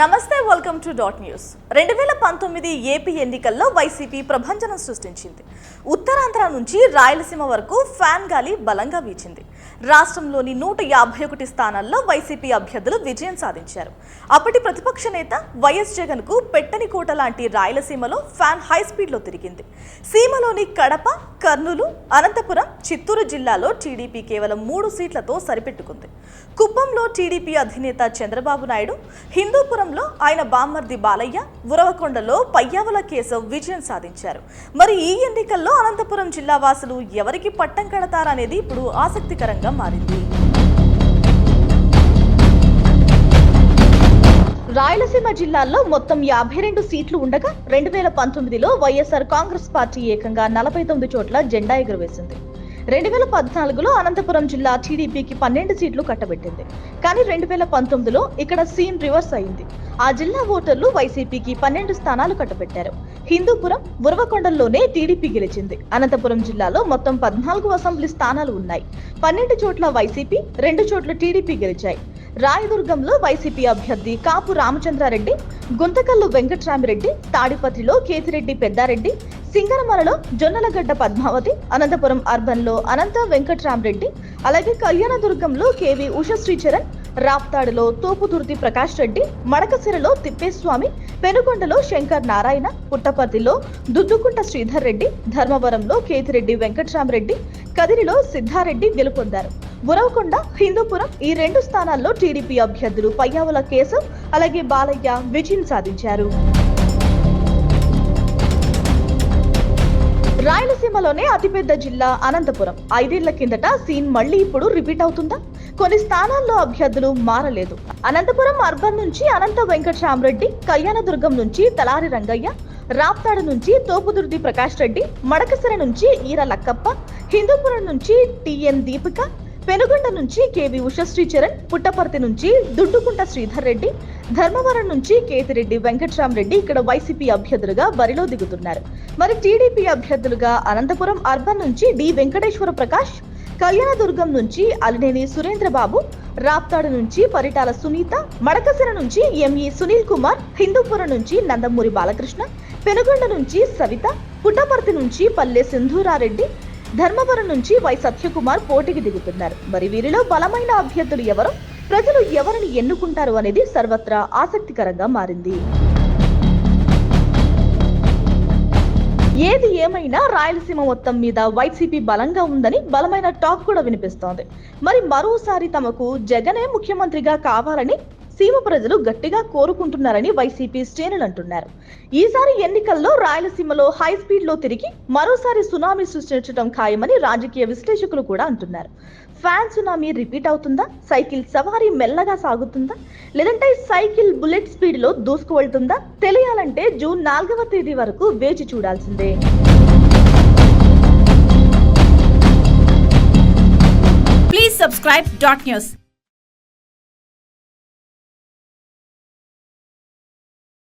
నమస్తే welcome to dot news రెండు వేల పంతొమ్మిది ఏపీ ఎన్నికల్లో వైసీపీ ప్రభంజనం సృష్టించింది. ఉత్తరాంధ్ర నుంచి రాయలసీమ వరకు ఫ్యాన్ గాలి బలంగా వీచింది. రాష్ట్రంలోని నూట యాభై ఒకటి స్థానాల్లో వైసీపీ అభ్యర్థులు విజయం సాధించారు. అప్పటి ప్రతిపక్ష నేత వైఎస్ జగన్కు పెట్టని కోట లాంటి రాయలసీమలో ఫ్యాన్ హై స్పీడ్లో తిరిగింది. సీమలోని కడప కర్నూలు అనంతపురం చిత్తూరు జిల్లాలో టీడీపీ కేవలం మూడు సీట్లతో సరిపెట్టుకుంది. కుప్పంలో టీడీపీ అధినేత చంద్రబాబు నాయుడు హిందూపురంలో ఆయన బామ్మర్ది బాలయ్య ఉరవకొండలో పయ్యావుల కేశవ్ విజయం సాధించారు. మరి ఈ ఎన్నికల్లో అనంతపురం జిల్లా వాసులు ఎవరికి పట్టం కడతారనేది ఇప్పుడు ఆసక్తికరంగా మారింది. రాయలసీమ జిల్లాల్లో మొత్తం యాభై రెండు సీట్లు ఉండగా రెండు వేల పంతొమ్మిదిలో వైఎస్ఆర్ కాంగ్రెస్ పార్టీ ఏకంగా నలభై తొమ్మిది చోట్ల జెండా ఎగురవేసింది. రెండు వేల పద్నాలుగులో అనంతపురం జిల్లా టీడీపీకి పన్నెండు సీట్లు కట్టబెట్టింది. కానీ రెండు వేల పంతొమ్మిదిలో ఇక్కడ సీన్ రివర్స్ అయింది. ఆ జిల్లా ఓటర్లు వైసీపీకి పన్నెండు స్థానాలు కట్టబెట్టారు. హిందూపురం ఉరవకొండల్లోనే టీడీపీ గెలిచింది. అనంతపురం జిల్లాలో మొత్తం పద్నాలుగు అసెంబ్లీ స్థానాలు ఉన్నాయి. పన్నెండు చోట్ల వైసీపీ రెండు చోట్ల టీడీపీ గెలిచాయి. రాయదుర్గంలో వైసీపీ అభ్యర్థి కాపు రామచంద్రారెడ్డి గుంతకల్లు వెంకట్రామిరెడ్డి తాడిపత్రిలో కేతిరెడ్డి పెద్దారెడ్డి సింగరమలలో జొన్నలగడ్డ పద్మావతి అనంతపురం అర్బన్లో అనంత వెంకట్రామిరెడ్డి అలాగే కళ్యాణదుర్గంలో కేవీ ఉషశ్రీచరణ్ రాప్తాడులో తూపుదుర్తి ప్రకాష్ రెడ్డి మడకసిరలో తిప్పేస్వామి పెనుగొండలో శంకర్ నారాయణ పుట్టపర్తిలో దుద్దుకుంట శ్రీధర్ రెడ్డి ధర్మవరంలో కేతిరెడ్డి వెంకట్రామరెడ్డి కదిరిలో సిద్ధారెడ్డి గెలుపొందారు. ఉరవకొండ హిందూపురం ఈ రెండు స్థానాల్లో టీడీపీ అభ్యర్థులు పయ్యావుల కేశవ్ అలాగే బాలయ్య విజయం సాధించారు. రాయలసీమలోనే అతిపెద్ద జిల్లా అనంతపురం. ఐదేళ్ళ కిందట సీన్ మళ్ళీ ఇప్పుడు రిపీట్ అవుతుందా? కొన్ని స్థానాల్లో అభ్యర్థులు మారలేదు. అనంతపురం అర్బన్ నుంచి అనంత వెంకటరామరెడ్డి కళ్యాణదుర్గం నుంచి తలారి రంగయ్య రాప్తాడు నుంచి తోపుదుర్తి ప్రకాష్ రెడ్డి మడకసిర నుంచి ఈర లక్కప్ప హిందూపురం నుంచి టిఎన్ దీపిక పెనుగొండ నుంచి కేవి ఉషశ్రీ చరణ్ పుట్టపర్తి నుంచి దుడ్డుకుంట శ్రీధర్ రెడ్డి ధర్మవరం నుంచి కేతిరెడ్డి వెంకట్రామరెడ్డి ఇక్కడ వైసీపీ అభ్యర్థులుగా బరిలో దిగుతున్నారు. మరి టీడీపీ అభ్యర్థులుగా అనంతపురం అర్బన్ నుంచి డి వెంకటేశ్వర ప్రకాష్ కళ్యాణదుర్గం నుంచి అలినేని సురేంద్రబాబు రాప్తాడు నుంచి పరిటాల సునీత మడకసిర నుంచి ఎంఈ సునీల్ కుమార్ హిందూపురం నుంచి నందమూరి బాలకృష్ణ పెనుగొండ నుంచి సవిత పుట్టపర్తి నుంచి పల్లె సింధూరారెడ్డి ధర్మవరం నుంచి వై సత్యకుమార్ పోటీకి దిగుతున్నారు. మరి వీరిలో బలమైన అభ్యర్థులు ఎవరు? ప్రజలు ఎవరిని ఎన్నుకుంటారు అనేది సర్వత్రా ఆసక్తికరంగా మారింది. ఏది ఏమైనా రాయలసీమ మొత్తం మీద వైసీపీ బలంగా ఉందని బలమైన టాక్ కూడా వినిపిస్తోంది. మరి మరోసారి తమకు జగనే ముఖ్యమంత్రిగా కావాలని సీమ ప్రజలు గట్టిగా కోరుకుంటున్నారని వైసీపీ శ్రేణులు అంటున్నారు. ఈసారి ఎన్నికల్లో రాయలసీమలో హై స్పీడ్లో తిరిగి మరోసారి సునామీ సృష్టించడం ఖాయమని రాజకీయ విశ్లేషకులు కూడా అంటున్నారు. ఫ్యాన్ సునామీ రిపీట్ అవుతుందా? సైకిల్ సవారీ మెల్లగా సాగుతుందా? లేదంటే సైకిల్ బుల్లెట్ స్పీడ్లో దూసుకువెళ్తుందా? తెలియాలంటే జూన్ నాలుగవ తేదీ వరకు వేచి చూడాల్సిందే. Please subscribe dot news.